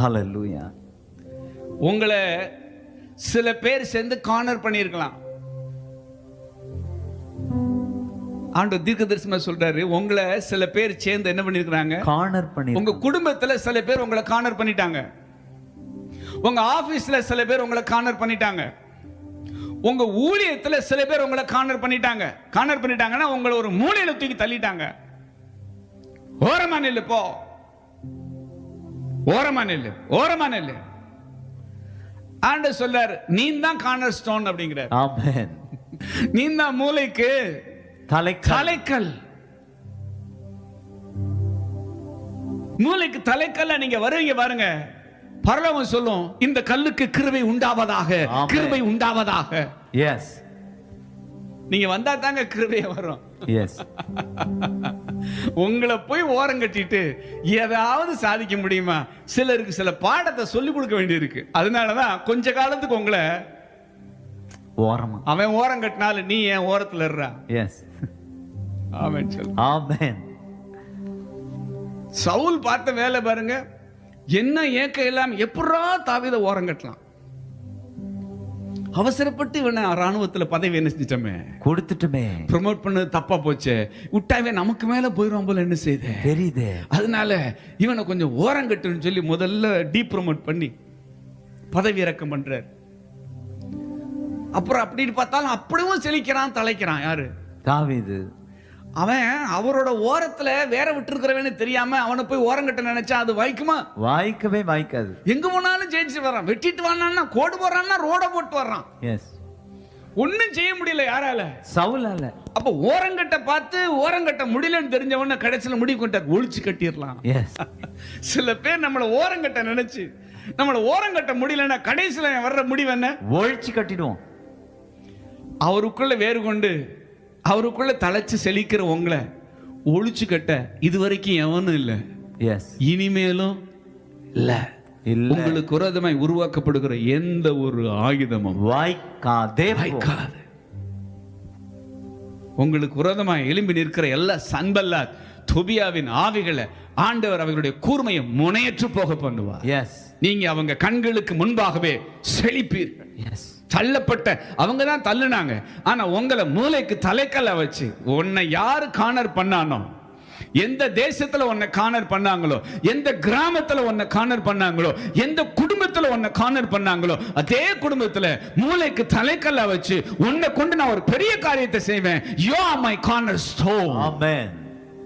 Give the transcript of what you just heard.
Hallelujah. உங்களை சில பேர் சேர்ந்து கார்னர் பண்ணியிருக்கலாம். ஆண்டு தீர்க்க தரிசனமா சொல்றாரு உங்களை சில பேர் சேர்ந்து என்ன பண்ணிருக்கிறாங்க கார்னர் பண்ணி உங்க குடும்பத்துல சில பேர் உங்களை கார்னர் பண்ணிட்டாங்க. உங்க ஆபீஸ்ல சில பேர் உங்களை கார்னர் பண்ணிட்டாங்க. உங்க ஊழியத்துல சில பேர் உங்களை கார்னர் பண்ணிட்டாங்க. கார்னர் பண்ணிட்டாங்கன்னா உங்களை ஒரு மூலையில தூக்கி தள்ளிட்டாங்க. ஓரமா நில்லு போ. ஓரமா நில்லு ஓரமா நில்லு. ஆண்டு சொல்றாரு நீ தான் கார்னர் ஸ்டோன் அப்படிங்கிறார். Amen. நீ தான் மூளைக்கு தலைக்கல். தலைக்கல். மூளைக்கு தலைக்கல்ல நீங்க வருவீங்க பாருங்க. பரலோகம் சொல்லும் இந்த கல்லுக்கு கிருபை உண்டாவதாக. கிருபை உண்டாவதாக. Yes. நீங்க வந்தா தாங்க கிருபைய வரும். Yes. உங்களை போய் ஓரம் கட்டிட்டு ஏதாவது சாதிக்க முடியுமா? சிலருக்கு சில பாடத்தை சொல்லி கொடுக்க வேண்டியிருக்கு. அதனாலதான் கொஞ்ச காலத்துக்கு உங்களை ஓரமா. அவன் ஓரம் கட்டினாலும் நீ என் ஓரத்துல இருறா? Yes. அவன் சொல்லு. Amen. சவுல் பார்த்த வேலை பாருங்க. என்ன ஏக்கம் இல்லாம எப்படா தாவித ஓரம் கட்டலாம்? அவசரப்பட்டு இவனை ராணுவத்துல பதவி என்ன செஞ்சிட்டோமே? கொடுத்துட்டுமே. ப்ரமோட் பண்ணது தப்பா போச்சே. விட்டாவே நமக்கு மேல போயிடும் போல என்ன செய்த? தெரியுதே. அதனால இவனை கொஞ்சம் ஓரம் கட்டுன்னு சொல்லி முதல்ல டீ ப்ரமோட் பண்ணி பதவி இறக்கம் பண்றார். அப்புறம் அப்படின்னு பார்த்தாலும் அப்படியும் செழிக்கிறான் தலைக்கிறான். யாரு? தாவீது. அவன் அவரோட ஓரத்துல வேற விட்டுருக்கிறவன்னு தெரியாம அவனை போய் ஓரம் கட்ட நினைச்சா அது வாய்க்குமா? வாய்க்கவே வாய்க்காது. எங்க போனாலும் ஜெயிச்சு வர்றான். வெட்டிட்டு வரான்னா கோடு போடுறான்னா ரோட போட்டு வர்றான். எஸ் ஒண்ணும் செய்ய முடியல யாரால? சவுலால. அப்ப ஓரங்கட்ட பார்த்து ஓரங்கட்ட முடியலன்னு தெரிஞ்சவன கடைசியில முடிவு கொண்ட ஒழிச்சு கட்டிடலாம். எஸ் சில பேர் நம்மள ஓரங்கட்ட நினைச்சு நம்மள ஓரங்கட்ட முடியலன்னா கடைசியில வர்ற முடிவு என்ன? ஒழிச்சு கட்டிடுவோம். அவருக்குள்ள வேறு கொண்டு அவருக்குள்ள தலைச்சு செழிக்கிற உங்களை ஒழிச்சு கட்ட இது வரைக்கும் எவனும் இல்லை. எஸ் இனிமேலும் இல்ல. உங்களுக்கு விரோதமாய் உருவாக்கப்படுகிற எந்த ஒரு ஆயுதமும் வாய்க்காதே. வாய்க்காது. உங்களுக்கு விரோதமாய் எழும்பி நிற்கிற எல்லா சன்பல்லாத் தொபியாவின் ஆவிகளை ஆண்டவர் அவர்களுடைய கூர்மையை முனையற்று போக பண்ணுவார். எஸ் நீங்க அவங்க கண்களுக்கு முன்பாகவே செழிப்பீர்கள் எஸ் தள்ளப்பட்ட அவங்க தான் தள்ளுனாங்க. ஆனா உங்களை மூளைக்கு தலைக்கல்ல வச்சு உன்னை யாரு காணர் பண்ணானோ எந்த தேசத்துல உன்னை கானர் பண்ணாங்களோ எந்த கிராமத்துல உன்னை கானர் பண்ணாங்களோ எந்த குடும்பத்துல உன்னை கானர் பண்ணாங்களோ அதே குடும்பத்துல மூளைக்கு தலைக்கல்ல வச்சு உன்னை கொண்டு நான் ஒரு பெரிய காரியத்தை செய்வேன். You my cornerstone amen